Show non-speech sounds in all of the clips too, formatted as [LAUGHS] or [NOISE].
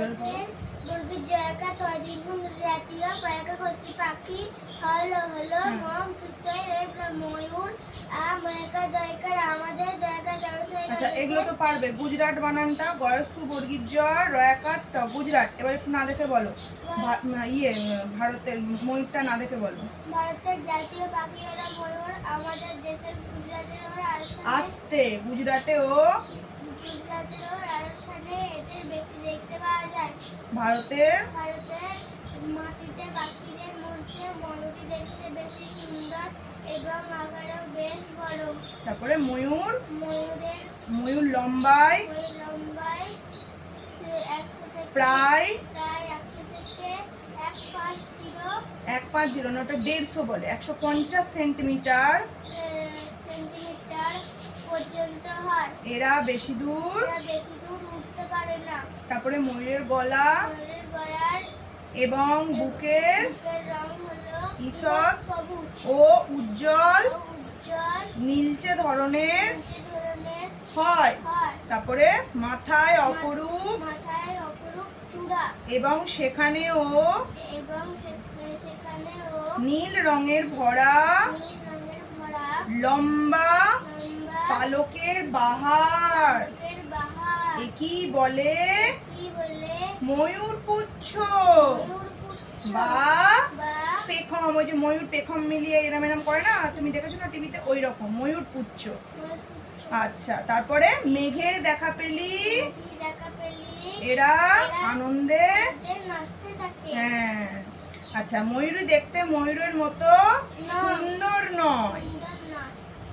মুরগির জয়কা তয়দিন জাতীয় পয়কা খসি পাখি হলো হলো। মম সুস্থই রে ময়ূর আ ময়কা জয়কার আমাদের জয়কা জয়সে আচ্ছা এগুলো তো পারবে। গুজরাট বানানটা গয়সু বর্গীর জয় রয়াকার ট গুজরাট। এবার একটু না দেখে বলো। ইয়ে ভারতের ময়ূরটা না দেখে বলো। ভারতের জাতীয় পাখি হলো ময়ূর। আমাদের দেশের গুজরাটের আস্তে গুজরাটে ও গুজরাটের এদের বেশি দেখতে পাওয়া যায়। ভারতের ভারতের মাটিতে পাখিদের মধ্যে ময়ূরী দেখতে বেশি সুন্দর এবং আকারেও বেশ বড়। তারপরে ময়ূর? ময়ূরের ময়ূর লম্বায়? একশো থেকে প্রায়? প্রায় একশো থেকে এক পাঁচ কিলো। এক পাঁচ জিরো না ওটা দেড়শো বলে একশো পঞ্চাশ সেন্টিমিটার। সেন্টিমিটার পর্যন্ত হয়। এরা বেশি দূর? বেশি দূর উঠতে পারে না। তারপরে ময়ূরের গলা? ময়ূরের গলার এবং বুকের? ঈষৎ ও উজ্জ্বল? নীলচে ধরনের? হয়। তারপরে মাথায় অপরূপ? এবং সেখানেও? সেখানে ও নীল রঙের ভরা লম্বা? পালকের বাহার। কি বলে? ময়ূর পুচ্ছ। বা পেখম। ওই যে ময়ূর পেখম মিলিয়ে এরম এরম করে না? তুমি দেখেছ না টিভিতে? ওই রকম। ময়ূর পুচ্ছ। আচ্ছা তারপরে মেঘের দেখা পেলি। এরা আনন্দে হ্যাঁ। আচ্ছা ময়ূরী দেখতে ময়ূরের মতো সুন্দর নয়।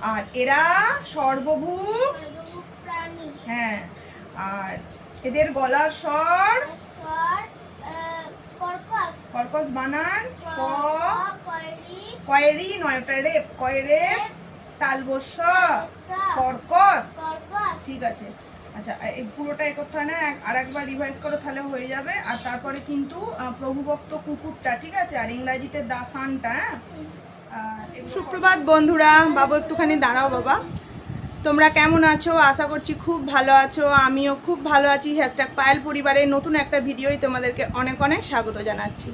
আর এরা সর্বভূক হ্যাঁ আর এদের গলার স্বর? কর্কশ। বানান ক কয়রি। নয় ওটা রেপ কয়রে? তালবস্য। কর্কশ। ঠিক আছে। আচ্ছা এই পুরোটা এ করতে হয় না আর একবার রিভাইজ করো তাহলে হয়ে যাবে। আর তারপরে কিন্তু প্রভুভক্ত কুকুরটা ঠিক আছে? আর ইংরাজিতে দাফানটা হ্যাঁ? সুপ্রভাত বন্ধুরা বাবু একটুখানি দাঁড়াও বাবা। তোমরা কেমন আছো? আশা করছি খুব ভালো আছো। আমিও খুব ভালো আছি। হ্যাশট্যাগ পায়েল পরিবারের নতুন একটা ভিডিওই তোমাদেরকে অনেক অনেক স্বাগত জানাচ্ছি।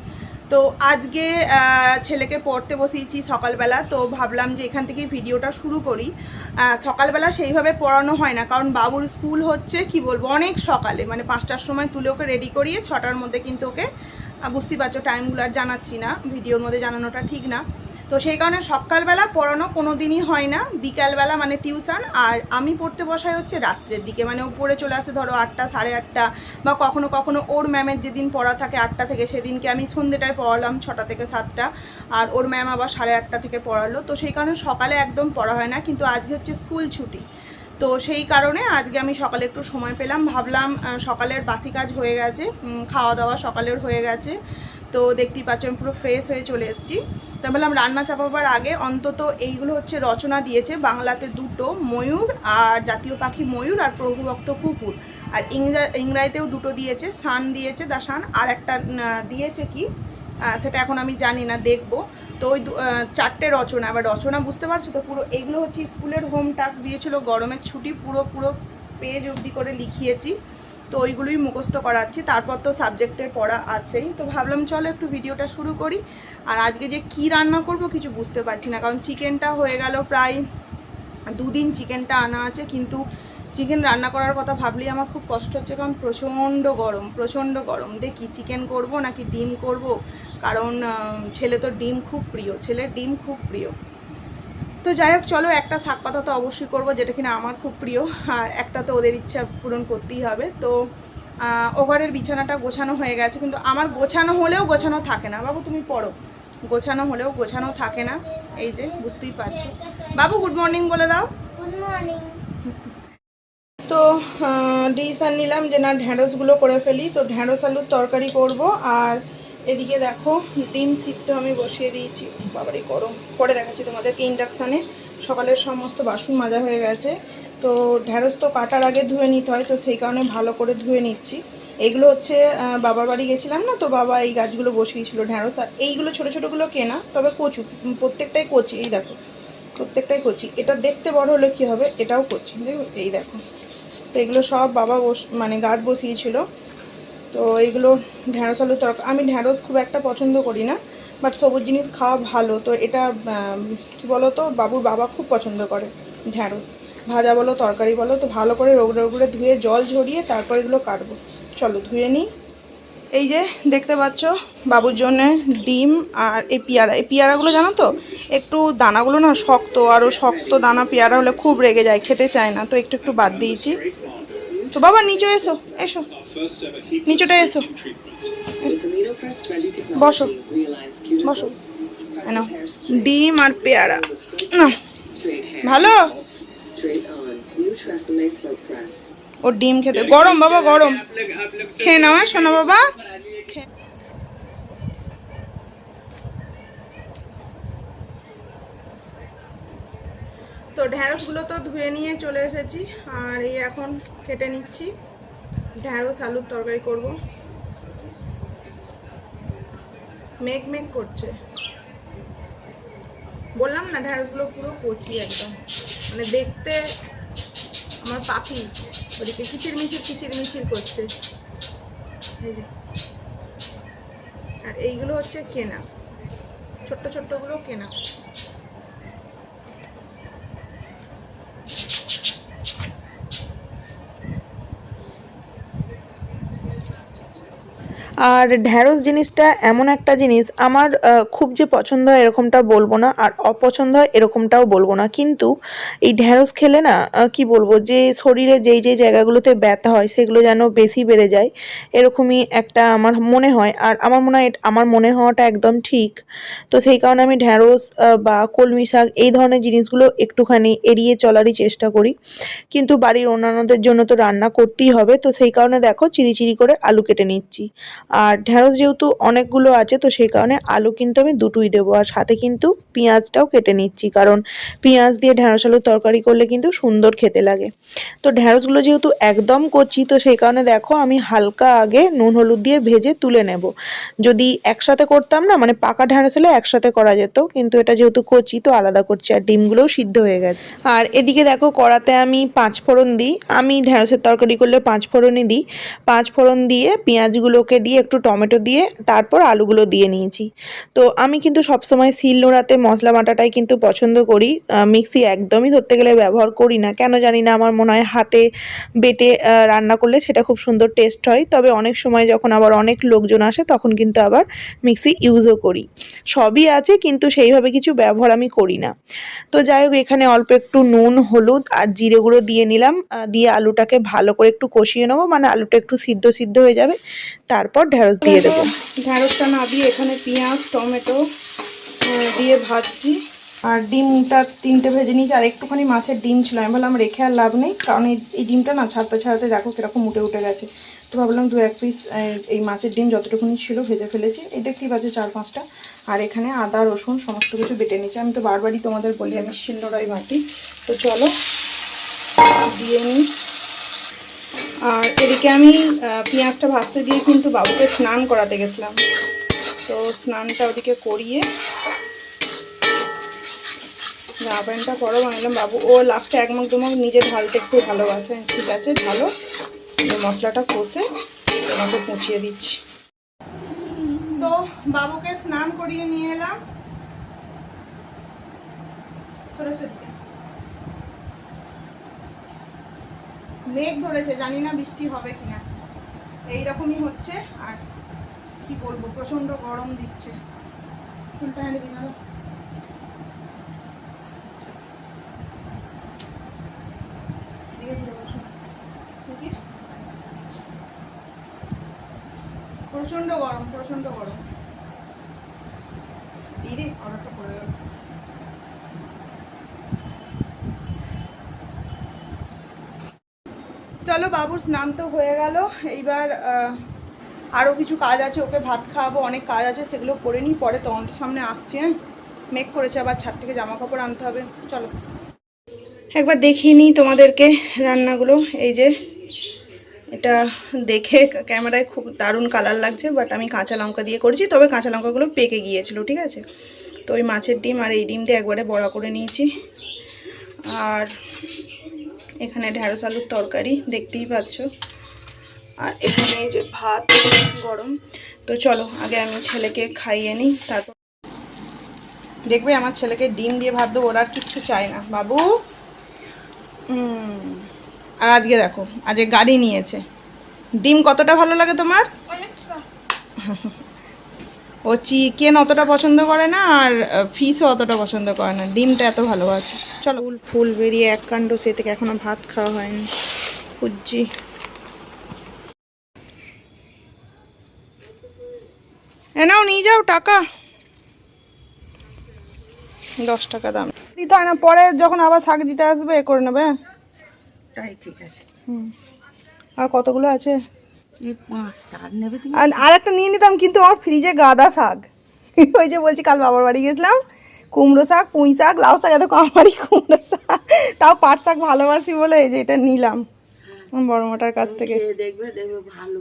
তো আজকে ছেলেকে পড়তে বসিয়েছি সকালবেলা তো ভাবলাম যে এখান থেকে ভিডিওটা শুরু করি। সকালবেলা সেইভাবে পড়ানো হয় না কারণ বাবুর স্কুল হচ্ছে কি বলব অনেক সকালে। মানে পাঁচটার সময় তুলে ওকে রেডি করিয়ে ছটার মধ্যে কিন্তু ওকে আহ, বুঝতেই পারছ টাইমগুলো আর জানাচ্ছি না। ভিডিওর মধ্যে জানানোটা ঠিক না। তো সেই কারণে সকালবেলা পড়ানো কোনো দিনই হয় না, বিকালবেলা মানে টিউশন, আর আমি পড়তে বসাই হচ্ছে রাত্রের দিকে। মানে ও পড়ে চলে আসে ধরো আটটা, সাড়ে আটটা, বা কখনো কখনো ওর ম্যামের যেদিন পড়া থাকে আটটা থেকে সেদিনকে আমি সন্ধ্যেটায় পড়ালাম ছটা থেকে সাতটা, আর ওর ম্যাম আবার সাড়ে আটটা থেকে পড়ালো। তো সেই কারণে সকালে একদম পড়া হয় না, কিন্তু আজকে হচ্ছে স্কুল ছুটি। তো সেই কারণে আজকে আমি সকালে একটু সময় পেলাম, ভাবলাম সকালের বাসি কাজ হয়ে গেছে খাওয়া দাওয়া সকালের হয়ে গেছে। তো দেখতেই পাচ্ছ, আমি পুরো ফ্রেশ হয়ে চলে এসেছি। তো বললাম, রান্না চাপাবার আগে অন্তত এইগুলো হচ্ছে রচনা দিয়েছে বাংলাতে দুটো, ময়ূর আর জাতীয় পাখি ময়ূর আর প্রভুভক্ত কুকুর। আর ইংরা, ইংরাজিতেও দুটো দিয়েছে সান দিয়েছে দা সান আর একটা দিয়েছে কি সেটা এখন আমি জানি না, দেখব। তো ওই চারটে রচনা, এবার রচনা বুঝতে পারছ তো পুরো এগুলো হচ্ছে স্কুলের হোম টাস্ক দিয়েছিল, গরমের ছুটি, পুরো পুরো পেজ অবধি করে লিখিয়েছি। তো ওইগুলোই মুখস্থ করাচ্ছি, তারপর তো সাবজেক্টের পড়া আছেই। তো ভাবলাম চলো একটু ভিডিওটা শুরু করি। আর আজকে যে কি রান্না করব কিছু বুঝতে পারছি না, কারণ চিকেনটা হয়ে গেল প্রায় দুদিন চিকেনটা আনা আছে, কিন্তু চিকেন রান্না করার কথা ভাবলেই আমার খুব কষ্ট হচ্ছে, কারণ প্রচণ্ড গরম প্রচণ্ড গরম। দেখি চিকেন করব নাকি ডিম করব? কারণ ছেলে তো ডিম খুব প্রিয়, ছেলের ডিম খুব প্রিয়। তো যাই হোক চলো একটা শাক পাতা তো অবশ্যই করব যেটা কিনা আমার খুব প্রিয় আর একটা তো ওদের ইচ্ছা পূরণ করতেই হবে। তো ওভারের বিছানাটা গোছানো হয়ে গেছে কিন্তু আমার গোছানো হলেও গোছানো থাকে না। বাবু তুমি পড়ো। গোছানো হলেও গোছানো থাকে না এই যে বুঝতেই পারছ। বাবু গুড মর্নিং বলে দাও। গুড মর্নিং তো ডিসিশন নিলাম যে না ঢ্যাঁড়সগুলো করে ফেলি। তো ঢ্যাঁড়স আলুর তরকারি করব আর এদিকে দেখো, ডিম সিদ্ধ আমি বসিয়ে দিয়েছি। বাবারই গরম। পরে দেখাচ্ছি তোমাদেরকে ইন্ডাকশানে। সকালের সমস্ত বাসন মাজা হয়ে গেছে। তো ঢ্যাঁড়স তো কাটার আগে ধুয়ে নিতে হয়, তো সেই কারণে ভালো করে ধুয়ে নিচ্ছি। এগুলো হচ্ছে বাবার বাড়ি গেছিলাম না, তো বাবা এই গাছগুলো বসিয়েছিল ঢ্যাঁড়স আর এইগুলো ছোটো ছোটোগুলো কেনা, তবে কচু প্রত্যেকটাই কচি, এই দেখো। প্রত্যেকটাই কচি। এটা দেখতে বড় হলে কি হবে? এটাও কচি। দেখো এই দেখো। তো এগুলো সব বাবা বস মানে গাছ বসিয়েছিল। তো এইগুলো ঢ্যাঁড়স আলু তরকারি আমি ঢ্যাঁড়স খুব একটা পছন্দ করি না বাট সবুজ জিনিস খাওয়া ভালো। তো এটা কি বলো তো বাবুর বাবা খুব পছন্দ করে ঢ্যাঁড়স। ভাজা বলো, তরকারি বলো, তো ভালো করে রোগড়ে রোগড়ে ধুয়ে জল ঝরিয়ে তারপর এগুলো কাটবো। চলো, ধুয়ে নিই। এই যে, দেখতে পাচ্ছ, বাবুর জন্য ডিম আর এই পেয়ারা। এই পেয়ারাগুলো জানো তো, একটু দানাগুলো না শক্ত আরও শক্ত দানা পেয়ারা হলে খুব রেগে যায়, খেতে চায় না, তো একটু একটু বাদ দিয়েছি। তো বাবা, নিচে এসো এসো। নিচেটা এসো। বসো। বসো। এনো ডিম আর পেয়ারা। নাও। ভালো? ও ডিম খেতে। গরম বাবা গরম। খেয়ে নাও হ্যাঁ, শোনো বাবা। তো ঢ্যাঁড়সগুলো তো ধুয়ে নিয়ে চলে এসেছি আর এই এখন কেটে নিচ্ছি। ঢ্যাঁড়স আলুর তরকারি করব। মেঘ মেঘ করছে। বললাম না ঢ্যাঁড়সগুলো পুরো কচি একদম। মানে দেখতে আমার পাখি ওদিকে কিচির মিচির কিচির মিচির করছে আর এইগুলো হচ্ছে কেনা। ছোট্ট ছোট্টগুলো কেনা। আর ঢ্যাঁড়স জিনিসটা এমন একটা জিনিস, আমার খুব যে পছন্দ হয় এরকমটা বলব না, আর অপছন্দ হয় এরকমটাও বলব না। কিন্তু এই ঢ্যাঁড়স খেলে না কি বলব, যে শরীরে যেই যেই জায়গাগুলোতে ব্যথা হয় সেগুলো যেন বেশি বেড়ে যায়, এরকমই একটা আমার মনে হয়। আর আমার মনে হয়, আমার মনে হওয়াটা একদম ঠিক। তো সেই কারণে আমি ঢ্যাঁড়স বা কলমি শাক, এই ধরনের জিনিসগুলো একটুখানি এড়িয়ে চলারই চেষ্টা করি। কিন্তু বাড়ির অন্যান্যদের জন্য তো রান্না করতেই হবে, তো সেই কারণে দেখো চিরি চিরি করে আলু কেটে নিচ্ছি। আর ঢ্যাঁড়স যেহেতু অনেকগুলো আছে, তো সেই কারণে আলু কিন্তু আমি দুটোই দেবো। আর সাথে কিন্তু পেঁয়াজটাও কেটে নিচ্ছি, কারণ পেঁয়াজ দিয়ে ঢ্যাঁড়স আলুর তরকারি করলে কিন্তু সুন্দর খেতে লাগে। তো ঢ্যাঁড়সগুলো যেহেতু একদম কচি, তো সেই কারণে দেখো আমি হালকা আগে নুন হলুদ দিয়ে ভেজে তুলে নেব। যদি একসাথে করতাম না মানে পাকা ঢ্যাঁড়স হলে একসাথে করা যেত, কিন্তু এটা যেহেতু কচি, তো আলাদা করছি আর ডিমগুলোও সিদ্ধ হয়ে গেছে। আর এদিকে দেখো কড়াতে আমি পাঁচ ফোড়ন দিই। আমি ঢ্যাঁড়সের তরকারি করলে পাঁচ ফোড়নই দিই। পাঁচ ফোড়ন দিয়ে পেঁয়াজগুলোকে দিয়ে একটু টমেটো দিয়ে তারপর আলুগুলো দিয়ে নিয়েছি। তো আমি কিন্তু সবসময় শিল নোড়াতে মশলা বাটাটাই কিন্তু পছন্দ করি। মিক্সি একদমই ধরতে গেলে ব্যবহার করি না। কেন জানি না, আমার মনে হয় হাতে বেটে রান্না করলে সেটা খুব সুন্দর টেস্ট হয়। তবে অনেক সময় যখন আবার অনেক লোকজন আসে তখন কিন্তু আবার মিক্সি ইউজও করি। সবই আছে কিন্তু সেইভাবে কিছু ব্যবহার আমি করি না। তো যাই হোক, এখানে অল্প একটু নুন, হলুদ আর জিরে গুঁড়ো দিয়ে নিলাম। দিয়ে আলুটাকে ভালো করে একটু কষিয়ে নেব। মানে আলুটা একটু সিদ্ধ সিদ্ধ হয়ে যাবে। তারপর ঢেঁড়স দিয়ে দেবো। ঢ্যাঁড়সটা না দিয়ে এখানে পেঁয়াজ, টমেটো দিয়ে ভাজছি। আর ডিমটা তিনটে ভেজে নিয়েছি। আর একটুখানি মাছের ডিম ছিল। আমি বললাম, রেখে আর লাভ নেই। কারণ এই ডিমটা না ছাড়তে ছাড়তে দেখো কীরকম উঠে উঠে গেছে। তো ভাবলাম দু এক পিস এই মাছের ডিম যতটুকুনি ছিল ভেজে ফেলেছি। এই দেখতেই পাচ্ছি চার, পাঁচটা। আর এখানে আদা, রসুন সমস্ত কিছু বেটে নিয়েছি। আমি তো বারবারই তোমাদের বলি, আমি শিলনোড়াই বাটি তো চলো, দিয়ে নিই। আর এদিকে আমি পেঁয়াজটা ভাজতে দিয়ে কিন্তু বাবুকে স্নান করাতে গেছিলাম। তো স্নানটা ওদিকে করিয়ে জামা প্যান্টটা পরো বানালাম। বাবু, ও লাস্টে এক দুমাক নিজে ঢালতে একটু ভালোবাসে। ঠিক আছে ভালো মশলাটা কষে তোমাকে পচিয়ে দিচ্ছি। তো বাবুকে স্নান করিয়ে নিয়ে এলাম। সরস্বতী। মেঘ ধরেছে, জানি না বৃষ্টি হবে কিনা। এইরকমই হচ্ছে, আর কি বলব প্রচণ্ড গরম দিচ্ছে। প্রচণ্ড গরম প্রচণ্ড গরম এই রে অর্ডারটা করে গেল চলো বাবুর স্নান তো হয়ে গেল। এইবার আরও কিছু কাজ আছে, ওকে ভাত খাওয়াবো, অনেক কাজ আছে, সেগুলো করে নিই, পরে তোমাদের সামনে আসছি হ্যাঁ। মেক করেছে, আবার ছাদ থেকে জামা কাপড় আনতে হবে, চলো। একবার দেখিয়ে নিই তোমাদেরকে রান্নাগুলো, এই যে, এটা দেখে ক্যামেরায় খুব দারুণ কালার লাগছে বাট আমি কাঁচা লঙ্কা দিয়ে করেছি, তবে কাঁচা লঙ্কাগুলো পেকে গিয়েছিল, ঠিক আছে? তো ওই মাছের ডিম আর এই ডিম দিয়ে একবারে বড়া করে নিয়েছি। আর এখানে ঢ্যাঁড়স আলুর তরকারি দেখতেই পাচ্ছ। আর এখানে যে ভাত গরম। তো চলো আগে আমি ছেলেকে খাইয়ে নিই তারপর দেখবে আমার ছেলেকে ডিম দিয়ে ভাত দেবো ওরা আর কিচ্ছু চায় না। বাবু! আর আজকে দেখো আজকে গাড়ি নিয়েছে। ডিম কতটা ভালো লাগে তোমার? [LAUGHS] ও চিকেন অতটা পছন্দ করে না আর ফিশও অতটা পছন্দ করে না। ডিমটা এত ভালোবাসে। চলো ফুল ফুল বেরিয়ে এক কাণ্ড সে থেকে এখনও ভাত খাওয়া হয়নি। খুঁজছি এ নাও নিয়ে যাও টাকা। দশ টাকা দাম। দিতে হয় না পরে যখন আবার শাক দিতে আসবে এ করে নেবে। হ্যাঁ? তাই ঠিক আছে। হুম। আর কতগুলো আছে? আর একটা নিয়ে নিতাম কিন্তু আমার ফ্রিজে গাদা শাক। [LAUGHS] ওই যে বলছি কাল বাবার বাড়ি গেছিলাম। কুমড়ো শাক পুঁই শাক লাউ শাক এত আমারই কুমড়ো শাক। তাও পাট শাক ভালোবাসি বলে এই যে এটা নিলাম বড় মাটার কাছ থেকে। দেখবে দেখবে ভালো।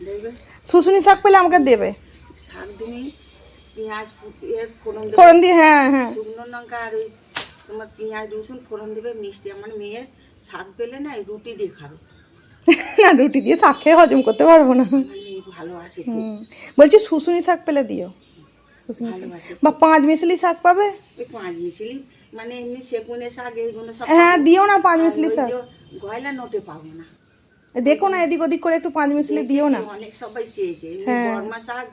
দেখবে? শুশুনি শাক পেলে আমাকে দেবে। শাক তুমি পেঁয়াজ ফোড়ন দিয়ে হ্যাঁ হ্যাঁ। শুকনো লঙ্কা আর ওই তোমার পেঁয়াজ রসুন ফোড়ন দেবে মিষ্টি। আমার মেয়ে শাক পেলে না রুটি দিয়ে খাবে। না রুটি দিয়ে শাক খেয়ে হজম করতে পারব না। বলছি শুশুনি শাক পেলে দিও। শুশুনি শাক। বা পাঁচ মিশালি শাক পাবে? পাঁচ মিশালি মানে এমনি সেগুনে শাক এইগুলো সব হ্যাঁ দিও না পাঁচ মিশালি শাক। গয়লা নোটে পাবো না। দেখো না এদিক ওদিক করে একটু পাঁচ মিশালি দিও না। অনেক সবাই চেয়েছে হ্যাঁ। বর্মা শাক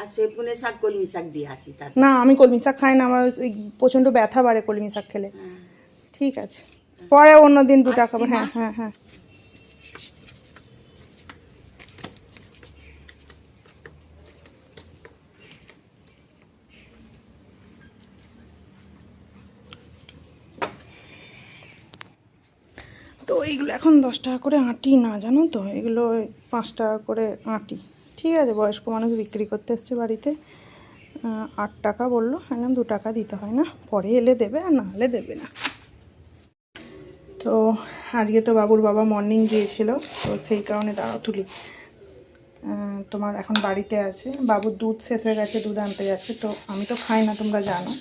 আর সেপুনে শাক কলমি শাক দিয়ে আসি তার না আমি কলমি শাক খাই না আমার ওই প্রচণ্ড ব্যথা বাড়ে কলমি শাক খেলে। ঠিক আছে। পরে অন্য দিন দু টাকা হ্যাঁ হ্যাঁ হ্যাঁ। এইগুলো এখন দশ টাকা করে আঁটি না, জানো তো? এগুলো পাঁচ টাকা করে আঁটি। ঠিক আছে, বয়স্ক মানুষ বিক্রি করতে এসছে বাড়িতে। আট টাকা বলল এখন দু টাকা দিতে হয় না, পরে এলে দেবে আর না হলে দেবে না। তো আজকে তো বাবুর বাবা মর্নিং গিয়েছিল, তো সেই কারণে দাঁড়াও তুলি। তোমার এখন বাড়িতে আছে। বাবুর দুধ শেষ হয়ে গেছে, দুধ আনতে যাচ্ছে, তো আমি তো খাই না, তোমরা জানো।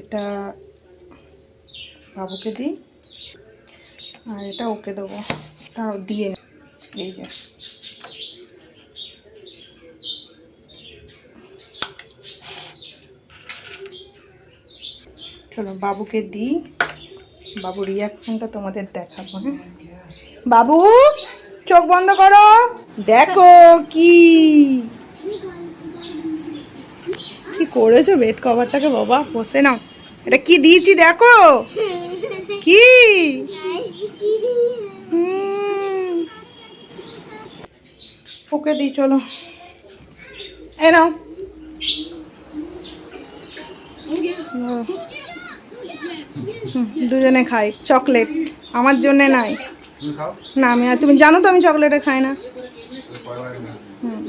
এটা বাবুকে দিই। আর এটা ওকে দেবো। তাও দিয়ে। এই যে। চলো বাবুকে দিই। বাবু রিয়াকশনটা তোমাদের দেখাবো হ্যাঁ? বাবু, চোখ বন্ধ করো। দেখো কি। কি করেছ বেড কভারটাকে বাবা, বসে নাও। এটা কি দিয়েছি দেখো। কি। ওকে দিই চলো। এ নাও। দুজনে খাই চকলেট। আমার জন্যে নাই। না আমি আর তুমি জানো তো আমি চকলেটে খাই না। হুম।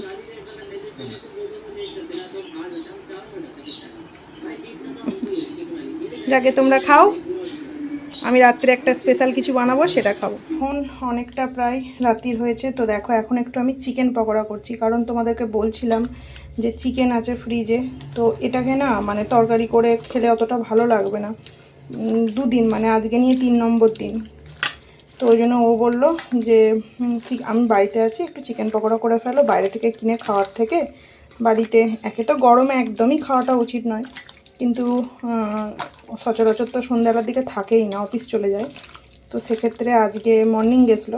যাকে তোমরা খাও আমি রাত্রে একটা স্পেশাল কিছু বানাবো, সেটা খাব। এখন অনেকটা প্রায় রাত্রির হয়েছে, তো দেখো এখন একটু আমি চিকেন পকোড়া করছি। কারণ তোমাদেরকে বলছিলাম যে চিকেন আছে ফ্রিজে তো এটাকে না মানে তরকারি করে খেলে অতটা ভালো লাগবে না। দুদিন মানে আজকে নিয়ে তিন নম্বর দিন। তো ওই জন্য ও বলল যে ঠিক আমি বাড়িতে আছি, একটু চিকেন পকোড়া করে ফেলো, বাইরে থেকে কিনে খাওয়ার থেকে। বাড়িতে, একে তো গরমে একদমই খাওয়াটা উচিত নয়। কিন্তু সচরাচর তো সন্ধ্যাবেলার দিকে থাকেই না, অফিস চলে যায়। তো সেক্ষেত্রে আজকে মর্নিং গেছিল।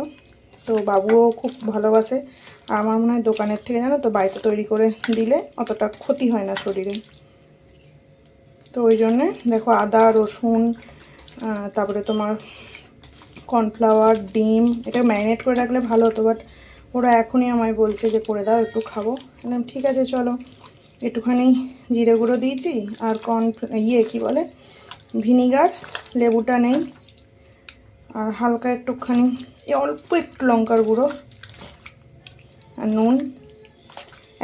তো বাবুও খুব ভালোবাসে। আর আমার মনে হয় দোকানের থেকে জানো তো বাড়িতে তৈরি করে দিলে অতটা ক্ষতি হয় না শরীরে। তো ওই জন্যে দেখো আদা, রসুন তারপরে তোমার কর্নফ্লাওয়ার ডিম, এটা ম্যারিনেট করে রাখলে ভালো হতো বাট ওরা এখনই আমায় বলছে যে, করে দাও, একটু খাব। ঠিক আছে, চলো। একটুখানি জিরে গুঁড়ো দিয়েছি আর কর্ন ইয়ে কি বলে, ভিনিগার, লেবুটা নেই। আর হালকা একটুখানি অল্প একটু লঙ্কার গুঁড়ো আর নুন।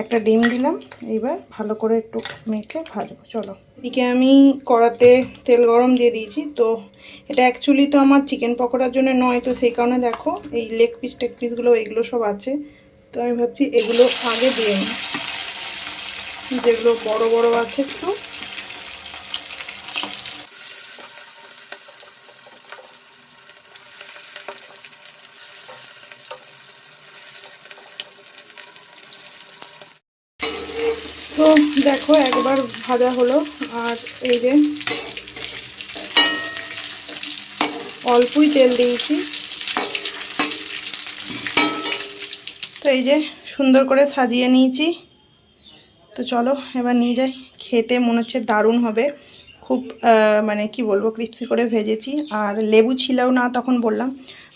একটা ডিম দিলাম, এইবার ভালো করে একটু মেখে ভাজবো, চলো। এদিকে আমি কড়াতে তেল গরম দিয়ে দিয়েছি, তো এটা অ্যাকচুয়ালি তো আমার চিকেন পকোড়ার জন্য নয়, তো সেই কারণে দেখো, এই লেগ পিস টেক পিসগুলো এগুলো সব আছে। তো আমি ভাবছি এগুলো আগে দিয়ে নিই। যেগুলো বড় বড় আছে একটু? তো দেখো, একবার ভাজা হলো, আর এই যে অল্পই তেল দিয়েছি। তো এই যে সুন্দর করে সাজিয়ে নিয়েছি। তো চলো, এবার নিয়ে যাই। খেতে মনে হচ্ছে দারুণ হবে। খুব মানে কি বলব ক্রিপসি করে ভেজেছি। আর লেবু ছিলও না তখন বললাম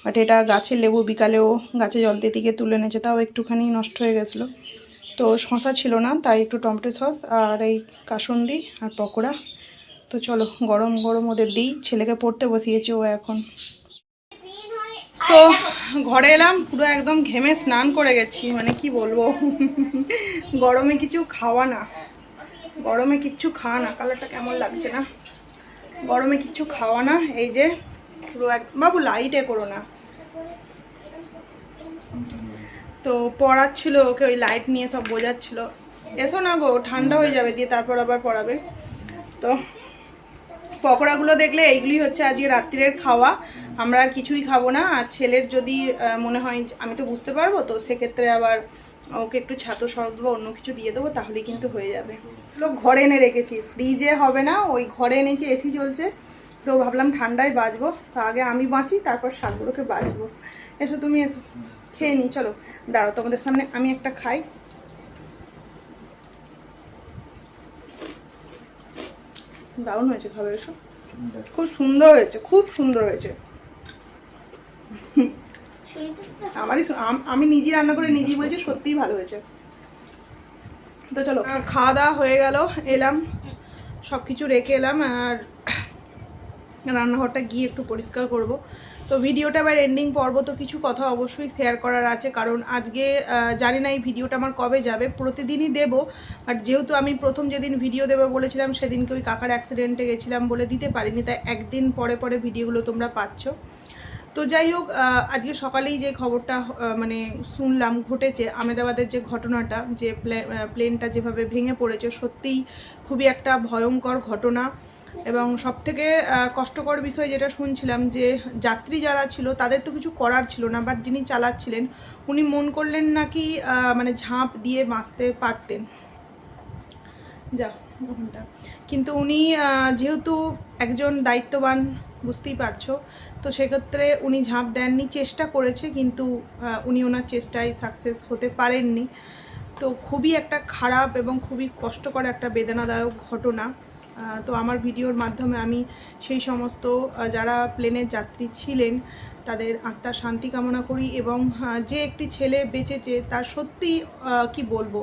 বাট এটা গাছের লেবু বিকালেও গাছে জল দিয়ে দিকে তুলে এনেছে, তাও একটুখানি নষ্ট হয়ে গেছিল। তো শশা ছিল না, তাই একটু টমেটো সস আর এই কাসুন্দি আর পকোড়া। তো চলো, গরম গরম ওদের দিই। ছেলেকে পড়তে বসিয়েছি ও এখন। তো ঘরে এলাম, পুরো একদম ঘেমে স্নান করে গেছি মানে কি বলব? গরমে কিছু খাওয়া না। গরমে কিচ্ছু খাওয়া না, কালারটা কেমন লাগছে না? গরমে কিচ্ছু খাওয়া না, এই যে পুরো এক বাবু লাইটে করো না। তো পড়াচ্ছিল ওকে, ওই লাইট নিয়ে সব বোঝাচ্ছিল। এসো না গো, ঠান্ডা হয়ে যাবে, দিয়ে তারপর আবার পড়াবে। তো পকোড়াগুলো দেখলে এইগুলি হচ্ছে আজকে রাত্রিরের খাওয়া। আমরা আর কিছুই খাব না। আর ছেলের যদি মনে হয় আমি তো বুঝতে পারব, তো সেক্ষেত্রে আবার ওকে একটু ছাতু শরবত বা অন্য কিছু দিয়ে দেবো, তাহলেই কিন্তু হয়ে যাবে। লোক ঘরে এনে রেখেছি। ফ্রিজে হবে না, ওই ঘরে এনেছি এসি চলছে। তো ভাবলাম ঠান্ডায় বাঁচবো তো আগে আমি বাঁচি, তারপর শাকগুলোকে বাঁচবো। এসো, তুমি এসো। খেয়ে নি, চলো। দাঁড়াও, তোমাদের সামনে আমি একটা খাই। দারুণ হয়েছে খাবার এসো। খুব সুন্দর হয়েছে, খুব সুন্দর হয়েছে। আমারই আমি নিজে রান্না করে নিজেই বলছি, সত্যিই ভালো হয়েছে। তো চলো খাওয়া দাওয়া হয়ে গেল, এলাম সব কিছু রেখে এলাম, আর রান্নাঘরটা গিয়ে একটু পরিষ্কার করব। তো ভিডিওটা আবার এন্ডিং পর্ব তো কিছু কথা অবশ্যই শেয়ার করার আছে, কারণ আজকে জানি না এই ভিডিওটা আমার কবে যাবে, প্রতিদিনই দেব বাট যেহেতু আমি প্রথম যেদিন ভিডিও দেবো বলেছিলাম, সেদিনকে ওই কাকার অ্যাক্সিডেন্টে গেছিলাম বলে দিতে পারিনি, তাই একদিন পরে পরে ভিডিওগুলো তোমরা পাচ্ছ। তো যাই হোক আজকে সকালেই যে খবরটা মানে শুনলাম ঘটেছে, আমেদাবাদের যে ঘটনাটা, যে প্লে- প্লেনটা যেভাবে ভেঙে পড়েছে, সত্যিই খুবই একটা ভয়ঙ্কর ঘটনা। এবং সবথেকে কষ্টকর বিষয় যেটা শুনছিলাম যে যাত্রী যারা ছিল তাদের তো কিছু করার ছিল না বাট যিনি চালাচ্ছিলেন, উনি মন করলেন নাকি মানে ঝাঁপ দিয়ে বাঁচতে পারতেন? যা ওখানটা কিন্তু উনি যেহেতু একজন দায়িত্ববান, বুঝতেই পারছ, তো সেক্ষেত্রে উনি ঝাঁপ দেননি, চেষ্টা করেছে, কিন্তু উনি ওনার চেষ্টায় সাকসেস হতে পারেননি। তো খুবই একটা খারাপ এবং খুবই কষ্টকর একটা বেদনাদায়ক ঘটনা। তো আমার ভিডিওর মাধ্যমে আমি সেই সমস্ত যারা প্লেনের যাত্রী ছিলেন, তাদের আত্মার শান্তি কামনা করি এবং যে একটি ছেলে বেঁচেছে তার সত্যি কি বলব,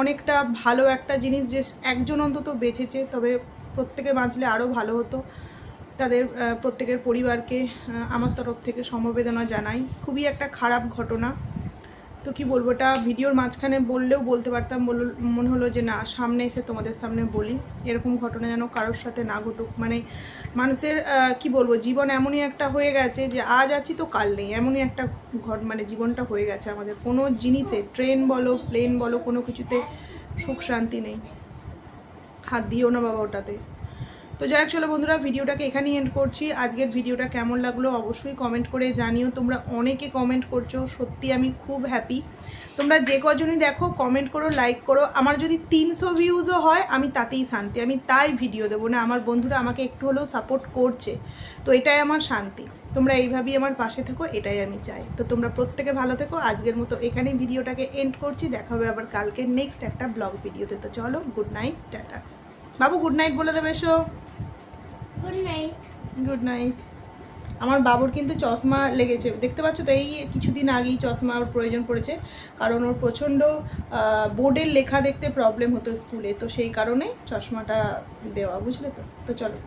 অনেকটা ভালো একটা জিনিস যে একজন অন্তত বেঁচেছে, তবে প্রত্যেকে বাঁচলে আরও ভালো হতো। তাদের প্রত্যেকের পরিবারকে আমার তরফ থেকে সমবেদনা জানাই। খুবই একটা খারাপ ঘটনা। তো কি বলব, এটা ভিডিওর মাঝখানে বললেও বলতে পারতাম মনে হলো যে না, সামনে এসে তোমাদের সামনে বলি। এরকম ঘটনা যেন কারোর সাথে না ঘটুক। মানে মানুষের কি বলব, জীবন এমনই একটা হয়ে গেছে যে আজ আছি তো কাল নেই, এমনই একটা ঘট মানে জীবনটা হয়ে গেছে আমাদের। কোনো জিনিসে, ট্রেন বলো, প্লেন বলো, কোনো কিছুতে সুখ শান্তি নেই। হাত দিও না বাবা ওটাতে। তো যাই হোক, চলো বন্ধুরা, ভিডিওটাকে এখানেই এন্ড করছি। আজকের ভিডিওটা কেমন লাগল অবশ্যই কমেন্ট করে জানিও। তোমরা অনেকে কমেন্ট করছ, সত্যি আমি খুব হ্যাপি তোমরা যে কজনই দেখো কমেন্ট করো লাইক করো। আমার যদি তিনশো ভিউজও হয়, আমি তাতেই শান্তি। আমি তাই ভিডিও দেবো না। আমার বন্ধুরা আমাকে একটু হলেও সাপোর্ট করছে। তো এটাই আমার শান্তি। তোমরা এইভাবেই আমার পাশে থেকো, এটাই আমি চাই। তো তোমরা প্রত্যেকে ভালো থেকো। আজকের মতো এখানেই ভিডিওটাকে এন্ড করছি। দেখা হবে আবার কালকে নেক্সট একটা ব্লগ ভিডিওতে তো। চলো গুড নাইট টাটা। বাবু গুড নাইট বলে দেবে এসো। গুড নাইট গুড নাইট আমার বাবুর কিন্তু চশমা লেগেছে। দেখতে পাচ্ছ তো, এই কিছুদিন আগেই চশমা ওর প্রয়োজন পড়েছে। কারণ ওর প্রচণ্ড বোর্ডের লেখা দেখতে প্রবলেম হতো স্কুলে। তো সেই কারণে চশমাটা দেওয়া, বুঝলে তো? তো চলো।